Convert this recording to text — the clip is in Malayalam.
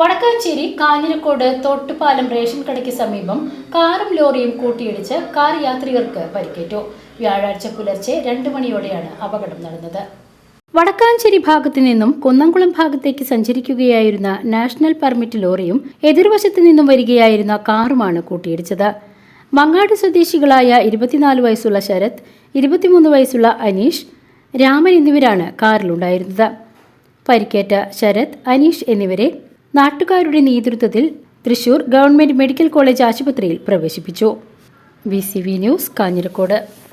Vadakkanchery Kanjirakode Thottupalam ration കടയ്ക്ക് സമീപം കാറും ലോറിയും കൂട്ടിയിടിച്ച് കാർ യാത്രികർക്ക് പരിക്കേറ്റു. വ്യാഴാഴ്ച പുലർച്ചെ രണ്ടു മണിയോടെയാണ് അപകടം നടന്നത്. വടക്കാഞ്ചേരി ഭാഗത്തു നിന്നും കുന്നംകുളം ഭാഗത്തേക്ക് സഞ്ചരിക്കുകയായിരുന്ന നാഷണൽ പെർമിറ്റ് ലോറിയും എതിർവശത്തു നിന്നും വരികയായിരുന്ന കാറുമാണ് കൂട്ടിയിടിച്ചത്. മങ്ങാട് സ്വദേശികളായ ഇരുപത്തിനാല് വയസ്സുള്ള ശരത് ഇരുപത്തിമൂന്ന് വയസ്സുള്ള അനീഷ് രാമൻ എന്നിവരാണ് കാറിലുണ്ടായിരുന്നത്. പരിക്കേറ്റ ശരത് അനീഷ് എന്നിവരെ നാട്ടുകാരുടെ നേതൃത്വത്തിൽ തൃശൂർ ഗവൺമെന്റ് മെഡിക്കൽ കോളേജ് ആശുപത്രിയിൽ പ്രവേശിപ്പിച്ചു. B news Kanjirakode.